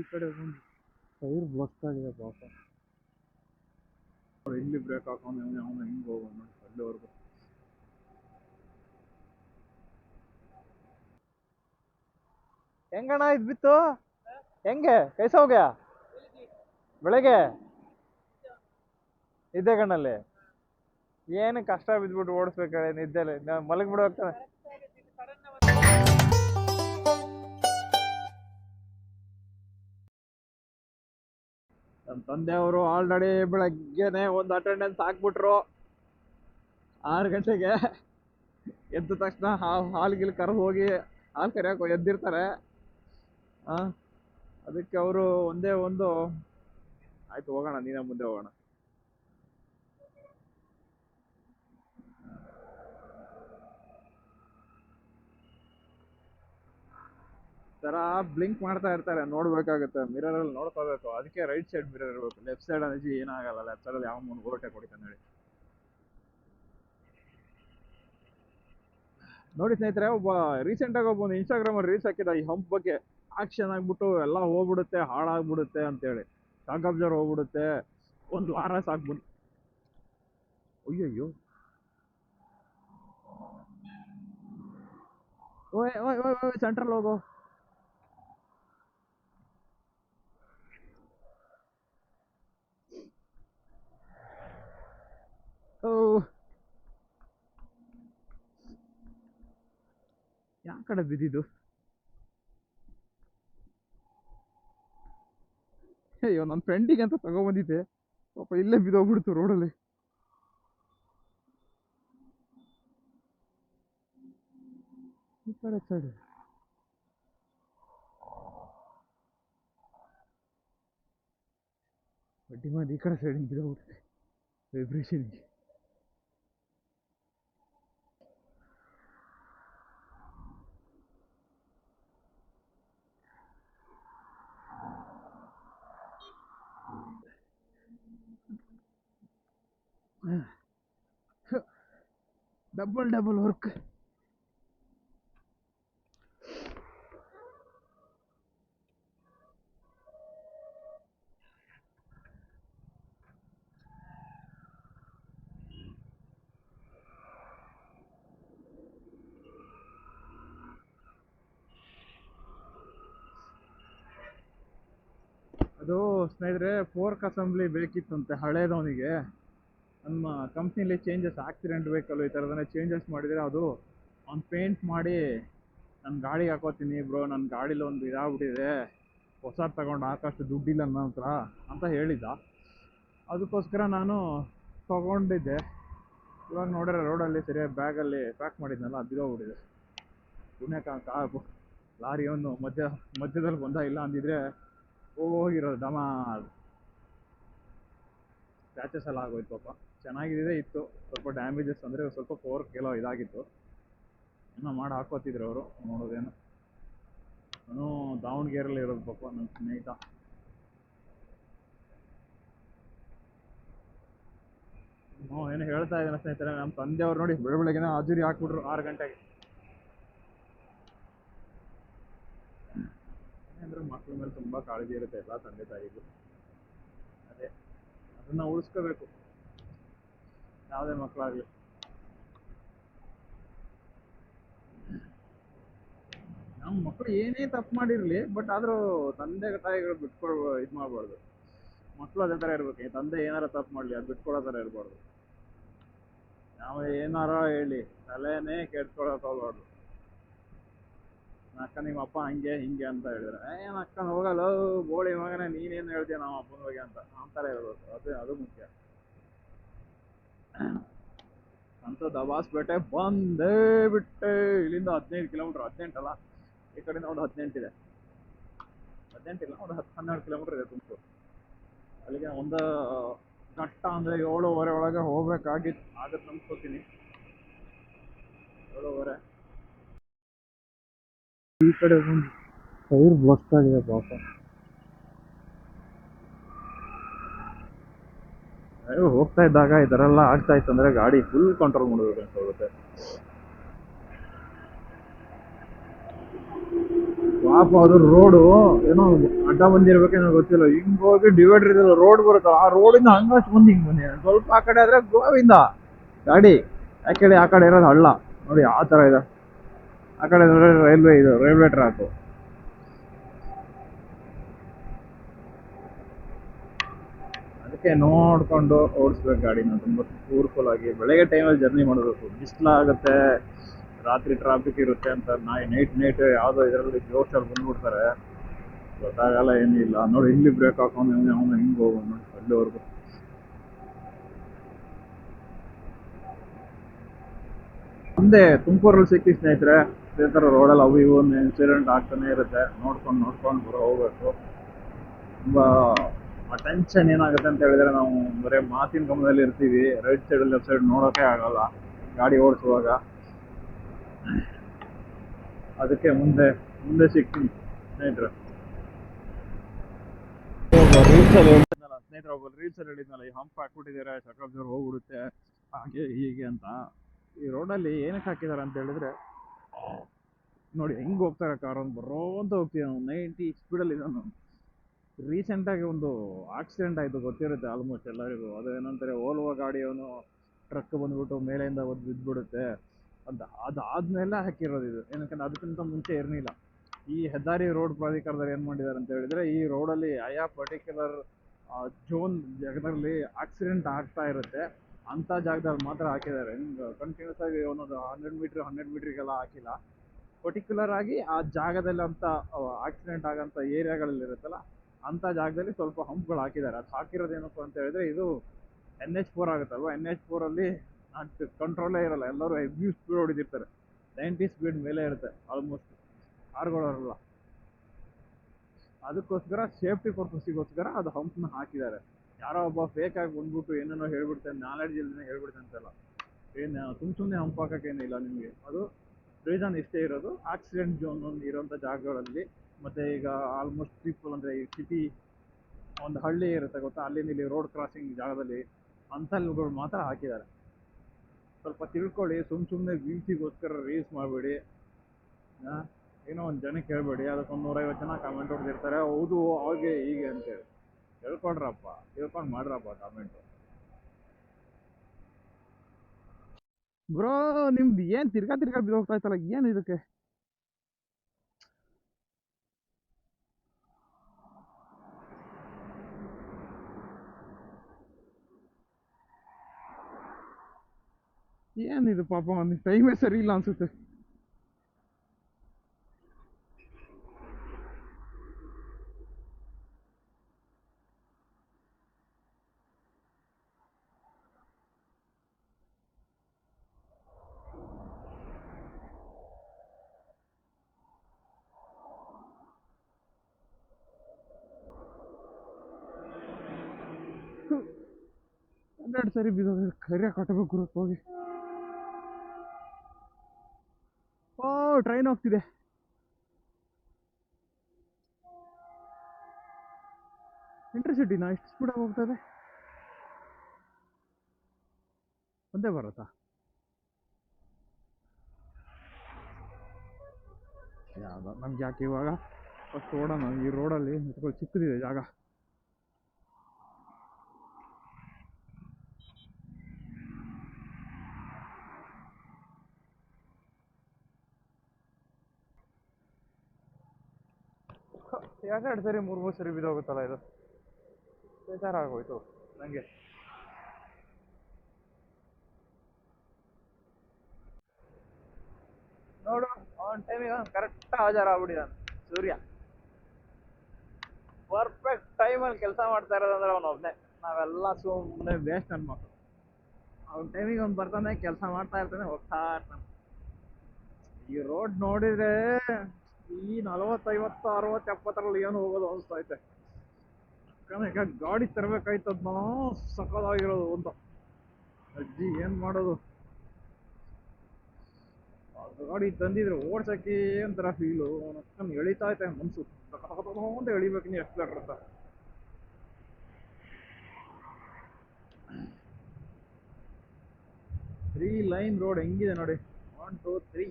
ಈ ಕಡೆ ಬಂದು ಟೈರ್ ಬ್ಲಾಕ್ ಆಗಿದೆ ಪಾಪ. ಅವ್ರು ಇಲ್ಲಿ ಬ್ರೇಕ್ ಹಾಕೊಂಡು ಅವನು ಹಿಂಗೆ ಹೋಗೋಣ ನೋಡಿ ಅಲ್ಲಿವರೆಗೂ. ಹೆಂಗಣ್ಣ ಇದು ಬಿತ್ತು? ಹೆಂಗೆ? ಕೈಸ ಹೋಗ್ಯಾ ಬೆಳಗ್ಗೆ? ನಿದ್ದೆ ಕಣ್ಣಲ್ಲಿ? ಏನು ಕಷ್ಟ ಬಿದ್ಬಿಟ್ಟು ಓಡಿಸ್ಬೇಕಾದ್ರೆ ನಿದ್ದೆಲಿ. ಮಲಗ್ಬಿಡು ನಮ್ಮ ತಂದೆಯವರು ಆಲ್ರೆಡಿ ಬೆಳಗ್ಗೆನೆ ಒಂದು ಅಟೆಂಡೆನ್ಸ್ ಹಾಕ್ಬಿಟ್ರು. ಆರು ಗಂಟೆಗೆ ಎದ್ದ ತಕ್ಷಣ ಹಾಲು ಗೀಲು ಕರೆದು ಹೋಗಿ ಹಾಲು ಕರಿಯೋಕೆ ಎದ್ದಿರ್ತಾರೆ. ಹಾಂ ಅದಕ್ಕೆ ಅವರು ಒಂದೇ ಒಂದು ಆಯಿತು ಹೋಗೋಣ, ನೀನೇ ಮುಂದೆ ಹೋಗೋಣ. ತರ ಬ್ಲಿಂಕ್ ಮಾಡ್ತಾ ಇರ್ತಾರೆ, ನೋಡ್ಬೇಕಾಗುತ್ತೆ ಮಿರರ್ ಅಲ್ಲಿ ನೋಡ್ಕೋಬೇಕು. ಅದಕ್ಕೆ ರೈಟ್ ಸೈಡ್ ಮಿರರ್ ಇರಬೇಕು. ಲೆಫ್ಟ್ ಸೈಡ್ ಅನ್ನೋದು ಏನಾಗಲ್ಲ ಲೆಫ್ಟ್ ಸೈಡ್ ಅಲ್ಲಿ ಯಾವ ಮೂನ್ ಓರಟೆ ಕೊಡ್ತಾನೆ ಹೇಳಿ ನೋಡಿ ಸ್ನೇಹಿತರೆ, ಒಬ್ಬ ರೀಸೆಂಟ್ ಆಗಿ ಒಬ್ಬ ಇನ್ಸ್ಟಾಗ್ರಾಮ್ ಅಲ್ಲಿ ರೀಲ್ಸ್ ಹಾಕಿದ ಈ ಹಂಪ್ ಬಗ್ಗೆ ಆಕ್ಷನ್ ಆಗ್ಬಿಟ್ಟು ಎಲ್ಲ ಹೋಗ್ಬಿಡುತ್ತೆ, ಹಾಳಾಗ್ಬಿಡುತ್ತೆ ಅಂತೇಳಿ. ಸ್ಟಾಕ್ ಅಬ್ಸರ್ವ್ ಹೋಗ್ಬಿಡುತ್ತೆ. ಒಂದು ವಾರ ಸಾಕ್ಬಿಟ್ಟು ಅಯ್ಯಯ್ಯೋ. ಓಯ್ ಓಯ್ ಓಯ್ ಓಯ್ ಸೆಂಟ್ರಲ್ ಹೋಗೋ ಓ ಯಾವ ಕಡೆ ಬಿದ್ದಿದ್ದು. ಅಯ್ಯೋ ನನ್ನ ಫ್ರೆಂಡಿಗೆ ಅಂತ ತಗೊಬಂದಿದ್ದೆ ಪಾಪ ಇಲ್ಲೇ ಬಿದ್ದೋಗ್ಬಿಡ್ತು ರೋಡಲ್ಲಿ ಈ ಕಡೆ ಸೈಡ್ ಬಡ್ಡಿ ಮಾಡಿ ಈ ಕಡೆ ಸೈಡ್ ಬಿದ್ದೋಗ್ಬಿಟ್ಟಿದೆ ವೈಬ್ರೇಷನ್ಗೆ ಡಬಲ್ ಡಬಲ್ ವರ್ಕ್. ಅದು ಸ್ನೇಹಿತರೆ ಫೋರ್ಕ್ ಅಸೆಂಬ್ಲಿ ಬೇಕಿತ್ತಂತೆ ಹಳೇದವನಿಗೆ. ನಮ್ಮ ಕಂಪ್ನಿಲಿ ಚೇಂಜಸ್ ಆಕ್ಸಿಡೆಂಟ್ ವೆಹಿಕಲ್ ಈ ಥರದನ್ನೇ ಚೇಂಜಸ್ ಮಾಡಿದರೆ ಅದು ಅವ್ನು ಪೇಂಟ್ ಮಾಡಿ ನನ್ನ ಗಾಡಿಗೆ ಹಾಕೋತೀನಿ ಬ್ರೋ ನನ್ನ ಗಾಡೀಲಿ ಒಂದು ಇದಾಗ್ಬಿಟ್ಟಿದೆ. ಹೊಸದು ತಗೊಂಡು ಹಾಕೋಷ್ಟು ದುಡ್ಡಿಲ್ಲ ನನ್ನ ಹತ್ರ ಅಂತ ಹೇಳಿದ್ದ. ಅದಕ್ಕೋಸ್ಕರ ನಾನು ತಗೊಂಡಿದ್ದೆ. ಇವಾಗ ನೋಡಿದ್ರೆ ರೋಡಲ್ಲಿ ಸರಿಯಾಗಿ ಬ್ಯಾಗಲ್ಲಿ ಪ್ಯಾಕ್ ಮಾಡಿದ್ನಲ್ಲ, ಅದು ಬಿದ್ದೋಗ್ಬಿಟ್ಟಿದೆ. ಪುಣ್ಯಕ ಲಾರಿ ಒಂದು ಮಧ್ಯ, ಮಧ್ಯದಲ್ಲಿ ಬಂದ, ಇಲ್ಲ ಅಂದಿದ್ರೆ ಹೋಗಿರೋದು ಡಮ ಸ್ಕ್ರಾಚಸ್ ಎಲ್ಲ ಆಗೋಯ್ತು ಪಾಪ. ಚೆನ್ನಾಗಿದೆ ಇತ್ತು. ಸ್ವಲ್ಪ ಡ್ಯಾಮೇಜಸ್ ಅಂದರೆ ಸ್ವಲ್ಪ ಫೋರ್ ಕೆಲೋ ಇದಾಗಿತ್ತು. ಏನೋ ಮಾಡಿ ಹಾಕೋತಿದ್ರು ಅವರು, ನೋಡೋದೇನು. ನಾನು ದಾವಣಗೆರೆಯಲ್ಲಿ ಇರೋದು ಪಾಪ ನನ್ನ ಸ್ನೇಹಿತ. ಹ್ಞೂ ಏನು ಹೇಳ್ತಾ ಇದ್ದಾನೆ ಸ್ನೇಹಿತರೆ ನಮ್ಮ ತಂದೆಯವ್ರು ನೋಡಿ ಬೆಳೆ ಬೆಳಗ್ಗೆನೇ ಹಾಜರಿ ಹಾಕ್ಬಿಟ್ರು ಆರು ಗಂಟೆಗೆ. ಅಂದರೆ ಮಕ್ಳ ಮೇಲೆ ತುಂಬ ಕಾಳಜಿ ಇರುತ್ತೆ ಎಲ್ಲ ತಂದೆ ತಾಯಿಗೂ. ಅದೇ, ಅದನ್ನು ಉಳಿಸ್ಕೋಬೇಕು. ಯಾವುದೇ ಮಕ್ಕಳಾಗಲಿ. ನಮ್ಮ ಮಕ್ಕಳು ಏನೇ ತಪ್ಪು ಮಾಡಿರಲಿ ಬಟ್ ಆದರೂ ತಂದೆ ತಾಯಿಗಳು ಬಿಟ್ಕೊಳ್ ಇದು ಮಾಡಬಾರ್ದು. ಮಕ್ಕಳು ಅದೇ ಥರ ಇರ್ಬೇಕು. ತಂದೆ ಏನಾರ ತಪ್ಪು ಮಾಡಲಿ, ಅದು ಬಿಟ್ಕೊಳ್ಳೋ ಥರ ಇರಬಾರ್ದು. ನಾವು ಏನಾರ ಹೇಳಿ, ತಲೆನೇ ಹೋಗ್ಬಾರ್ದು ಅಕ್ಕ ನಿಮ್ಮ ಅಪ್ಪ ಹಂಗೆ, ಹಿಂಗೆ ಅಂತ ಹೇಳಿದ್ರೆ ಏನು ಅಕ್ಕನ ಹೋಗಲ್ಲ, ಬೋಳಿ ಮಗನೇ ನೀನೇನು ಹೇಳ್ತೀಯ ನಮ್ಮ ಅಪ್ಪನ ಬಗ್ಗೆ ಅಂತ. ಆ ಥರ ಇರಬೇಕು. ಅದು ಅದು ಮುಖ್ಯ. ಅಂತ ದಬಾಸ್ಪೇಟೆ ಬಂದೇ ಬಿಟ್ಟೆ. ಇಲ್ಲಿಂದ ಹದಿನೈದು ಕಿಲೋಮೀಟ್ರ್ ಹದಿನೆಂಟಲ್ಲ ಈ ಕಡೆಯಿಂದ ಒಂದು ಹದಿನೆಂಟಿದೆ ಹದಿನೆಂಟಿಲ್ಲ ಒಂದು ಹತ್ತು ಹನ್ನೆರಡು ಕಿಲೋಮೀಟ್ರ್ ಇದೆ ತುಮಕೂರು ಅಲ್ಲಿಗೆ ಒಂದು ಘಟ್ಟ ಅಂದರೆ ಏಳುವರೆ ಒಳಗೆ ಹೋಗ್ಬೇಕಾಗಿತ್ತು. ಆಗತ್ತೆ ಅನ್ಕೋತೀನಿ ಏಳುವರೆ. ಈ ಕಡೆ ಒಂದು ಟೈರ್ ಬ್ಲಸ್ಟ್ ಆಗಿದೆ ಪಾಪ ಅಯ್ಯೋ ಹೋಗ್ತಾ ಇದ್ದಾಗ ಈ ಥರ ಎಲ್ಲ ಆಗ್ತಾ ಇತ್ತು ಅಂದರೆ ಗಾಡಿ ಫುಲ್ ಕಂಟ್ರೋಲ್ ಮಾಡಬೇಕು ಅಂತ ಹೋಗುತ್ತೆ. ಪಾಪ ಅದು ರೋಡು ಏನೋ ಅಡ್ಡ ಬಂದಿರ್ಬೇಕೇನೋ ಗೊತ್ತಿಲ್ಲ. ಹಿಂಗ್ ಹೋಗಿ ಡಿವೈಡರ್ ಇದೆಲ್ಲ ರೋಡ್ ಬರುತ್ತಲ್ಲ, ಆ ರೋಡಿಂದ ಹಂಗಷ್ಟು ಮುಂದೆ ಹಿಂಗೆ ಬನ್ನಿ. ಸ್ವಲ್ಪ ಆ ಕಡೆ ಆದ್ರೆ ಗೋವಿಂದ. ಗಾಡಿ ಯಾಕೆ ಆ ಕಡೆ ಇರೋದು ಹಳ್ಳ. ನೋಡಿ ಆ ತರ ಇದೆ. ಆ ಕಡೆ ರೈಲ್ವೆ ಇದು, ರೈಲ್ವೆ ಟ್ರ್ಯಾಕ್ ಅದಕ್ಕೆ ನೋಡ್ಕೊಂಡು ಓಡಿಸ್ಬೇಕು ಗಾಡಿನ ತುಂಬ ಕೂರ್ಫುಲ್ ಆಗಿ ಬೆಳಗ್ಗೆ ಟೈಮಲ್ಲಿ ಜರ್ನಿ ಮಾಡಬೇಕು. ಬಿಸಿಲಾಗುತ್ತೆ ರಾತ್ರಿ ಟ್ರಾಫಿಕ್ ಇರುತ್ತೆ ಅಂತ ನಾಯಿ ನೈಟ್ ನೈಟ್ ಯಾವುದೋ ಇದರಲ್ಲಿ ಜೋಶಲ್ಲಿ ಬಂದ್ಬಿಡ್ತಾರೆ. ಗೊತ್ತಾಗಲ್ಲ ಏನಿಲ್ಲ. ನೋಡಿ, ಇಲ್ಲಿ ಬ್ರೇಕ್ ಹಾಕೊಂಡು ಅವನು ಹಿಂಗೆ ಹೋಗೋನು ಅಲ್ಲಿವರೆಗೂ. ಮುಂದೆ ತುಮಕೂರಲ್ಲಿ ಸಿಕ್ಕಿ ಸ್ನೇಹಿತರೆ, ಅದೇ ಥರ ರೋಡಲ್ಲಿ ಅವು ಇವು ಇನ್ಸಿಡೆಂಟ್ ಆಗ್ತಾನೆ ಇರುತ್ತೆ. ನೋಡ್ಕೊಂಡು ನೋಡ್ಕೊಂಡು ಬರೋ ಹೋಗ್ಬೇಕು. ತುಂಬ ಟೆನ್ಷನ್ ಏನಾಗುತ್ತೆ ಅಂತ ಹೇಳಿದ್ರೆ ನಾವು ಬರೀ ಮಾತಿನ ಗಮನದಲ್ಲಿ ಇರ್ತೀವಿ. ರೈಟ್ ಸೈಡ್ ಲೆಫ್ಟ್ ಸೈಡ್ ನೋಡೋಕೆ ಆಗಲ್ಲ. ಗಾಡಿ ಓಡಿಸುವಾಗ. ಅದಕ್ಕೆ ಮುಂದೆ ಮುಂದೆ ಸಿಗ್ತೀನಿ. ಸ್ನೇಹಿತರೆ. ಒಬ್ಬರು ಸ್ನೇಹಿತರೆ ಒಬ್ಬ ರೀಲ್ಸಲ್ಲಿ ಹೇಳಿದ್ನಲ್ಲ, ಈ ಹಂಪ್ ಹಾಕ್ಬಿಟ್ಟಿದ್ದಾರೆ ಸಕಲ್ ಹೋಗ್ಬಿಡುತ್ತೆ. ಹಾಗೆ, ಹೀಗೆ ಅಂತ. ಈ ರೋಡಲ್ಲಿ ಏನಕ್ಕೆ ಹಾಕಿದ್ದಾರೆ ಅಂತ ಹೇಳಿದ್ರೆ, ನೋಡಿ, ಹೆಂಗೆ ಹೋಗ್ತಾರೆ ಕಾರ್ ಒಂದು ಬರೋ ಅಂತ ಹೋಗ್ತೀವಿ ನಾವು ನೈಂಟಿ ಸ್ಪೀಡಲ್ಲಿ ಇದ್ದಾನು ರೀಸೆಂಟಾಗಿ ಒಂದು ಆಕ್ಸಿಡೆಂಟ್ ಆಯಿತು, ಗೊತ್ತಿರುತ್ತೆ ಆಲ್ಮೋಸ್ಟ್ ಎಲ್ಲರಿಗೂ. ಅದು ಏನಂತಾರೆ ಓಲ್ವೋ ಗಾಡಿಯವನು ಟ್ರಕ್ ಬಂದ್ಬಿಟ್ಟು ಮೇಲೆಯಿಂದ ಒದ್ದು ಬಿದ್ದುಬಿಡುತ್ತೆ. ಅಂತ ಅದಾದ್ಮೇಲೆ ಹಾಕಿರೋದು ಇದು. ಏನಕ್ಕೆ ಅದಕ್ಕಿಂತ ಮುಂಚೆ ಇರಲಿಲ್ಲ. ಈ ಹೆದ್ದಾರಿ ರೋಡ್ ಪ್ರಾಧಿಕಾರದವ್ರು ಏನು ಮಾಡಿದ್ದಾರೆ ಅಂತ ಹೇಳಿದರೆ, ಈ ರೋಡಲ್ಲಿ ಆಯಾ ಪರ್ಟಿಕ್ಯುಲರ್ ಜೋನ್ ಜಾಗದಲ್ಲಿ ಆಕ್ಸಿಡೆಂಟ್ ಆಗ್ತಾ ಇರುತ್ತೆ. ಅಂಥ ಜಾಗದಲ್ಲಿ ಮಾತ್ರ ಹಾಕಿದ್ದಾರೆ. ಕಂಟಿನ್ಯೂಸ್ ಆಗಿ ಒಂದೊಂದು ಹಂಡ್ರೆಡ್ ಮೀಟ್ರ್ ಹಂಡ್ರೆಡ್ ಮೀಟ್ರಿಗೆಲ್ಲ ಹಾಕಿಲ್ಲ. ಪರ್ಟಿಕ್ಯುಲರ್ ಆಗಿ ಆ ಜಾಗದಲ್ಲಿ ಅಂತ ಆಕ್ಸಿಡೆಂಟ್ ಆಗೋಂಥ ಏರಿಯಾಗಳಲ್ಲಿ ಇರುತ್ತಲ್ಲ ಅಂಥ ಜಾಗದಲ್ಲಿ ಸ್ವಲ್ಪ ಹಂಪ್ಗಳು ಹಾಕಿದ್ದಾರೆ. ಅದು ಹಾಕಿರೋದು ಏನಪ್ಪ ಅಂತ ಹೇಳಿದ್ರೆ ಇದು ಎನ್ ಎಚ್ ಫೋರ್ ಆಗುತ್ತಲ್ವ? ಎನ್ ಎಚ್ ಫೋರಲ್ಲಿ ಕಂಟ್ರೋಲೇ ಇರಲ್ಲ. ಎಲ್ಲರೂ ಹೆವಿ ಸ್ಪೀಡ್ ಹೊಡಿತಿರ್ತಾರೆ. ನೈಂಟಿ ಸ್ಪೀಡ್ ಮೇಲೆ ಇರುತ್ತೆ ಆಲ್ಮೋಸ್ಟ್ ಕಾರ್ಗಳಲ್ಲ ಅದಕ್ಕೋಸ್ಕರ ಸೇಫ್ಟಿ ಪರ್ಪಸ್ಸಿಗೋಸ್ಕರ ಅದು ಹಂಪ್ನ ಹಾಕಿದ್ದಾರೆ. ಯಾರೋ ಒಬ್ಬ ಫೇಕ್ ಆಗಿ ಬಂದ್ಬಿಟ್ಟು ಏನೇನೋ ಹೇಳ್ಬಿಡ್ತಾನೆ ನಾಲೆಡ್ಜ್ ಇಲ್ಲದೇ ಹೇಳ್ಬಿಡ್ತಾನೆ ಏನು ಸುಮ್ಮ ಸುಮ್ಮನೆ ಹಂಪ್ ಹಾಕೋಕ್ಕೇನಿಲ್ಲ ನಿಮಗೆ. ಅದು ರೀಸನ್ ಇಷ್ಟೇ ಇರೋದು. ಆಕ್ಸಿಡೆಂಟ್ ಜೋನ್ ಒಂದು ಇರೋಂಥ ಜಾಗಗಳಲ್ಲಿ ಮತ್ತು ಈಗ ಆಲ್ಮೋಸ್ಟ್ ಪೀಪಲ್ ಅಂದರೆ ಈ ಸಿಟಿ ಒಂದು ಹಳ್ಳಿ ಇರುತ್ತೆ ಗೊತ್ತಾ? ಅಲ್ಲಿಂದ ಇಲ್ಲಿ ರೋಡ್ ಕ್ರಾಸಿಂಗ್ ಜಾಗದಲ್ಲಿ ಅಂಥಲ್ಲಿಗಳು ಮಾತ್ರ ಹಾಕಿದ್ದಾರೆ. ಸ್ವಲ್ಪ ತಿಳ್ಕೊಳ್ಳಿ ಸುಮ್ಮ ಸುಮ್ಮನೆ ವ್ಯೂಸಿಗೋಸ್ಕರ ರೀಲ್ಸ್ ಮಾಡಬೇಡಿ. ಏನೋ ಒಂದು ಜನಕ್ಕೆ ಹೇಳ್ಬೇಡಿ ಅದಕ್ಕೊಂದು ನೂರೈವತ್ತು ಜನ ಕಾಮೆಂಟ್ ಹೊಡೆದಿರ್ತಾರೆ. ಹೌದು, ಹಾಗೆ ಹೀಗೆ ಅಂತೇಳಿ ಹೇಳ್ಕೊಂಡ್ರಪ್ಪ ತಿಳ್ಕೊಂಡು ಮಾಡ್ರಪ್ಪ ಕಾಮೆಂಟು ಬ್ರೋ ನಿಮ್ದು ಏನು ತಿರ್ಗಾ ತಿರ್ಗಾ ಬಿದ್ದೋಗ್ತಾ ಇತ್ತಲ್ಲ, ಏನು ಇದಕ್ಕೆ? ಏನಿದು ಪಾಪ ಒಂದು ಟೈಮೇ ಸರಿ ಇಲ್ಲ ಅನಿಸುತ್ತೆ ಸರಿ ಬಿದ್ದೋದ್ರೆ ಕರಿಯ ಕಟ್ಟಬೇಕು ಹೋಗಿ ಟ್ರೈನ್ ಹೋಗ್ತಿದೆ. ಇಂಟರ್ಸಿಟಿನಾ ಎಷ್ಟು ಸ್ಪೀಡಾಗಿ ಹೋಗ್ತದೆ? ಒಂದೇ ಬರುತ್ತಾ? ಯಾವ್ದು ನಮ್ಗೆ ಯಾಕೆ ಇವಾಗ ಫಸ್ಟ್ ಓಡೋಣ ಈ ರೋಡಲ್ಲಿ ಚಿಕ್ಕದಿದೆ ಜಾಗ. ಎರಡೆರಡು ಸರಿ ಮೂರು ಮೂರು ಸರಿ ಬಿದ್ದೋಗುತ್ತಲ್ಲ ಇದು? ಬೇಜಾರು ಆಗೋಯ್ತು ನನಗೆ ನೋಡು ಅವನ ಟೈಮಿಗೆ ಅವ್ನು ಕರೆಕ್ಟ್ ಹಾಜರಾಗ್ಬಿಟ್ಟಿದ್ದಾನೆ ಸೂರ್ಯ. ಪರ್ಫೆಕ್ಟ್ ಟೈಮಲ್ಲಿ ಕೆಲಸ ಮಾಡ್ತಾ ಇರೋದಂದ್ರೆ ಅವನು ಒಬ್ಬನೇ ನಾವೆಲ್ಲ ಸುಮ್ಮನೆ ವೇಸ್ಟ್ ಅನ್ಬೇಕು ಅವ್ನ ಟೈಮಿಗೆ ಅವ್ನು ಬರ್ತಾನೆ ಕೆಲಸ ಮಾಡ್ತಾ ಇರ್ತಾನೆ ಹೋಗ್ತಾ ಇರ್ತಾನೆ. ಈ ರೋಡ್ ನೋಡಿದ್ರೆ ಈ ನಲವತ್ತೈವತ್ತು ಅರವತ್ತು ಎಪ್ಪತ್ತರಲ್ಲಿ ಏನು ಹೋಗೋದು ಅನಿಸ್ತೈತೆ. ಯಾಕಂದ್ರೆ ಗಾಡಿ ತರಬೇಕಾಯ್ತದ್ನೋ ಸಕಲಾಗಿರೋದು ಅಂತ. ಅಜ್ಜಿ, ಏನು ಮಾಡೋದು? ಗಾಡಿ ತಂದಿದ್ರೆ ಓಡ್ಸಕ್ಕೆ ಒಂಥರ ಫೀಲು ನಕ್ಕನ್ ಎಳಿತಾ ಐತೆ ಮನ್ಸು. ಅಂತ ಎಳಿಬೇಕು ನೀವು ಎಷ್ಟು ಅಂತ ತ್ರೀ ಲೈನ್ ರೋಡ್ ಹೆಂಗಿದೆ ನೋಡಿ ಒನ್ ಟೂ ತ್ರೀ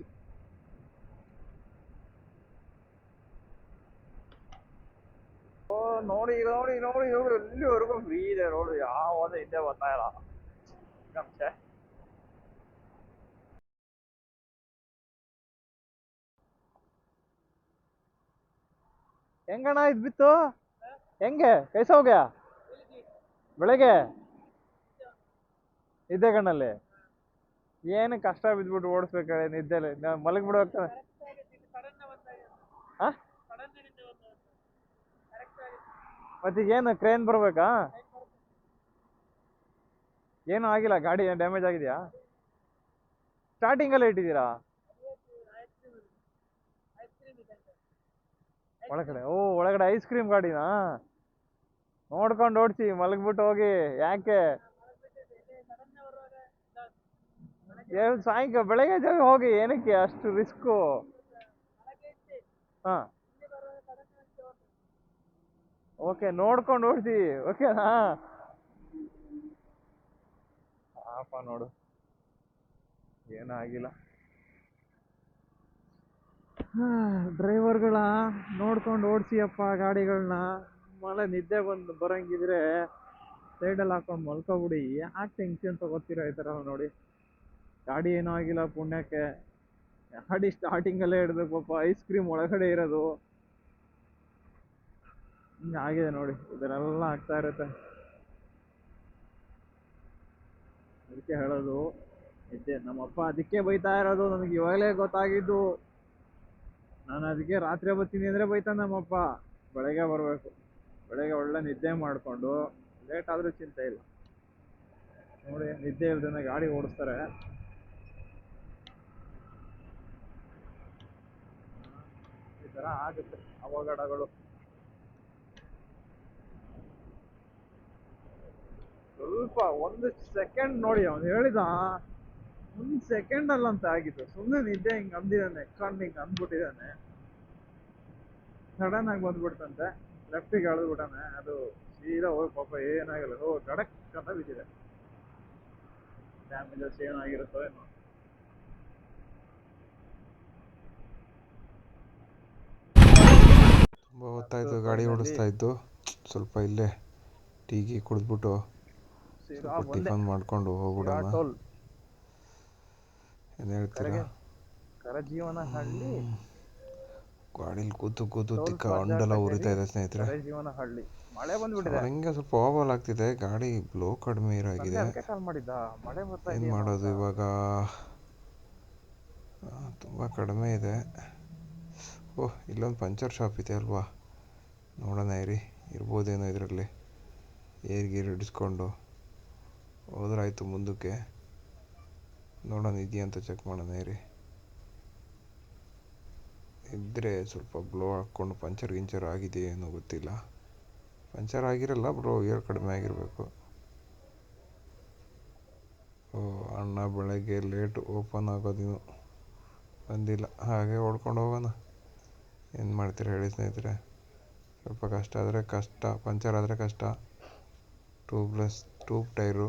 ನೋಡಿ ಈಗ ನೋಡಿ ನೋಡಿ ನೋಡಿ ಎಲ್ಲಿವರೆಗೂ ಫ್ರೀ ಇದೆ ರೋಡ್ ಯಾವ ಹಿಂದೆ ಬರ್ತಾ ಇಲ್ಲ ಹೆಂಗಣ್ಣ ಇದ್ ಬಿತ್ತು ಹೆಂಗೆ ಕೈಸ ಹೋಗ್ಯಾ ಬೆಳಗ್ಗೆ ನಿದ್ದೆ ಕಣ್ಣಲ್ಲಿ ಏನು ಕಷ್ಟ ಬಿದ್ಬಿಟ್ಟು ಓಡಿಸ್ಬೇಕಾದ್ರೆ ನಿದ್ದೆಲಿ ಮಲಗಿಬಿಡೋಗ್ತಾನೆ ಮಲಗ್ಬಿಡು ಹೋಗ್ತಾನೆ ಏನು ಕ್ರೇನ್ ಬರಬೇಕಾ? ಏನು ಆಗಿಲ್ಲ, ಗಾಡಿ ಡ್ಯಾಮೇಜ್ ಆಗಿದೆಯಾ? ಸ್ಟಾರ್ಟಿಂಗಲ್ಲೇ ಇಟ್ಟಿದ್ದೀರಾ? ಒಳಗಡೆ, ಓ, ಒಳಗಡೆ ಐಸ್ ಕ್ರೀಮ್ ಗಾಡಿನಾ? ನೋಡ್ಕೊಂಡು ಓಡಿಸಿ, ಮಲಗ್ಬಿಟ್ಟು ಹೋಗಿ, ಯಾಕೆ? ಸಾಯಂಕಾಲ ಬೆಳಗ್ಗೆ ಜಾಗ ಹೋಗಿ, ಏನಕ್ಕೆ ಅಷ್ಟು ರಿಸ್ಕು ಹಾ. ಓಕೆ, ನೋಡ್ಕೊಂಡು ಓಡಿಸಿ ಓಕೆನಾ ಪಾಪ ನೋಡು ಏನೂ ಆಗಿಲ್ಲ ಡ್ರೈವರ್ಗಳ ನೋಡ್ಕೊಂಡು ಓಡಿಸಿಯಪ್ಪ ಗಾಡಿಗಳನ್ನ ಮಳೆ ನಿದ್ದೆ ಬಂದು ಬರಂಗಿದ್ರೆ ಸೈಡಲ್ಲಿ ಹಾಕೊಂಡು ಮಲ್ಕೊಬಿಡಿ. ಯಾಕೆ ಟೆನ್ಷನ್ ತಗೋತೀರಾ ಈ ಥರ ನೋಡಿ. ಗಾಡಿ ಏನೂ ಆಗಿಲ್ಲ ಪುಣ್ಯಕ್ಕೆ. ಗಾಡಿ ಸ್ಟಾರ್ಟಿಂಗಲ್ಲೇ ಹಿಡಿದು ಪಾಪ ಐಸ್ ಕ್ರೀಮ್ ಒಳಗಡೆ ಇರೋದು. ಹಿಂಗೆ ಆಗಿದೆ ನೋಡಿ. ಇದನ್ನೆಲ್ಲ ಆಗ್ತಾ ಇರುತ್ತೆ. ಅದಕ್ಕೆ ಹೇಳೋದು ನಿದ್ದೆ ನಮ್ಮಪ್ಪ ಅದಕ್ಕೆ ಬೈತಾ ಇರೋದು, ನನಗೆ ಇವಾಗಲೇ ಗೊತ್ತಾಗಿದ್ದು. ನಾನು ಅದಕ್ಕೆ ರಾತ್ರಿ ಬರ್ತೀನಿ ಅಂದರೆ ಬೈತಾನೆ ನಮ್ಮಪ್ಪ. ಬೆಳಗ್ಗೆ ಬರಬೇಕು. ಬೆಳಗ್ಗೆ ಒಳ್ಳೆ ನಿದ್ದೆ ಮಾಡಿಕೊಂಡು ಲೇಟ್ ಆದರೂ ಚಿಂತೆ ಇಲ್ಲ. ನೋಡಿ, ನಿದ್ದೆ ಇಲ್ದೇ ಗಾಡಿ ಓಡಿಸ್ತಾರೆ. ಈ ಥರ ಆಗುತ್ತೆ ಅವಘಡಗಳು. ಸ್ವಲ್ಪ ಒಂದು ಸೆಕೆಂಡ್ ನೋಡಿ ಅವನು ಹೇಳಿದ ಒಂದು ಸೆಕೆಂಡ್ ಅಲ್ಲಂತ ಆಗಿತ್ತು ಸುಮ್ಮನೆ ನಿದ್ದೆ ಹಿಂಗೆ ಅಂದಿದ್ದಾನೆ ಕಣ್ಣು ಹಿಂಗೆ ಅಂದ್ಬಿಟ್ಟಿದ್ದಾನೆ. ಸಡನ್ ಆಗಿ ಬಂದ್ಬಿಡ್ತಂತೆ. ಲೆಫ್ಟಿಗೆ ಎಳೆದ್ಬಿಟ್ಟಾನೆ ಅದು ಸೀದಾ ಹೋಗಿ ಪಾಪ ಏನಾಗಿಲ್ಲ. ಹೋ ಗಡಕ್ ಅಂತ ಬಿದ್ದಿದೆ. ಡ್ಯಾಮೇಜಸ್ ಏನಾಗಿರುತ್ತೋ ಏನೋ. ತುಂಬ ಹೊತ್ತಾಯಿತು ಗಾಡಿ ಓಡಿಸ್ತಾ ಇದ್ದು. ಸ್ವಲ್ಪ ಇಲ್ಲೇ ಟೀ ಗೀ ಕುಡಿದ್ಬಿಟ್ಟು ಟಿಫನ್ ಮಾಡ್ಕೊಂಡು ಹೋಗ್ಬಿಡೋಣ. ಏನು ಹೇಳ್ತೀರಾ? ಕರ ಕರಜೀವನ ಹಳ್ಳಿ. ಗಾಡಿಲಿ ಕೂತು ಕೂತು ತಿಕ್ಕ ಅಂಡೆಲ್ಲ ಉರಿತಾ ಇದೆ ಸ್ನೇಹಿತರೆ. ಕರಜೀವನ ಹಳ್ಳಿ. ಮಳೆ ಬಂದ್ಬಿಟ್ಟಿದೆ. ಹಂಗೆ ಸ್ವಲ್ಪ ಓವಲ್ ಆಗ್ತಿದೆ. ಗಾಡಿ ಬ್ಲೋ ಕಡಿಮೆ ಇರಾಗಿದೆ ಏನು ಮಾಡೋದು. ಇವಾಗ? ತುಂಬ ಕಡಿಮೆ ಇದೆ. ಓಹ್ ಇಲ್ಲೊಂದು ಪಂಚರ್ ಶಾಪ್ ಇದೆ ಅಲ್ವಾ? ನೋಡೋಣ ಇರಿ. ಇರ್ಬೋದೇನೋ ಇದರಲ್ಲಿ. ಏರ್ ಗೀರ್ ಹಿಡಿಸ್ಕೊಂಡು. ಹೋದ್ರಾಯ್ತು ಮುಂದಕ್ಕೆ. ನೋಡೋಣ, ಇದೆಯಾ ಅಂತ ಚೆಕ್ ಮಾಡೋಣ, ಇರಿ. ಇದ್ದರೆ ಸ್ವಲ್ಪ ಬ್ಲೋ ಹಾಕ್ಕೊಂಡು ಪಂಚರ್ ಗಿಂಚರ್ ಆಗಿದೆಯೇ ಏನೋ ಗೊತ್ತಿಲ್ಲ. ಪಂಚರ್ ಆಗಿರಲ್ಲ ಬ್ರೋ ಏರ್ ಕಡಿಮೆ ಆಗಿರಬೇಕು. ಓ, ಅಣ್ಣ ಬೆಳಗ್ಗೆ ಲೇಟ್ ಓಪನ್ ಆಗೋದಿನ್ನು ಬಂದಿಲ್ಲ, ಹಾಗೆ ಓಡ್ಕೊಂಡು ಹೋಗೋಣ. ಏನು ಮಾಡ್ತೀರ ಹೇಳಿ ಸ್ನೇಹಿತರೆ? ಸ್ವಲ್ಪ ಕಷ್ಟ ಆದರೆ ಕಷ್ಟ ಪಂಚರ್ ಆದರೆ ಕಷ್ಟ. ಟ್ಯೂಬ್ಲೆಸ್ ಟ್ಯೂಬ್ ಟೈರು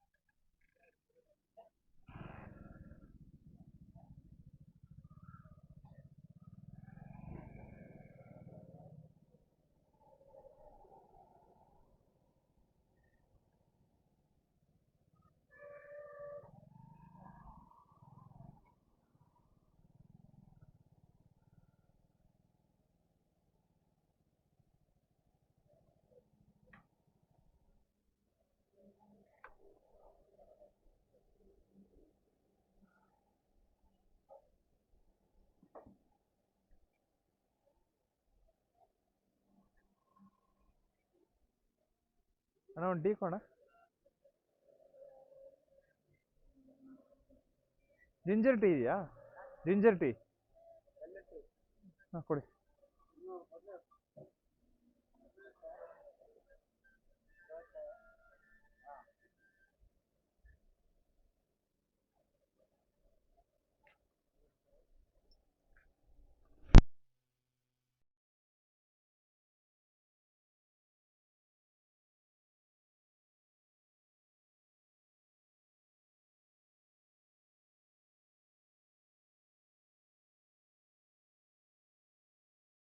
ಅಣ್ಣ ಒಂದು ಟೀ ಕೊಡ ಜಿಂಜರ್ ಟೀ ಇದೆಯಾ? ಜಿಂಜರ್ ಟೀ ಹಾಂ ಕೊಡಿ.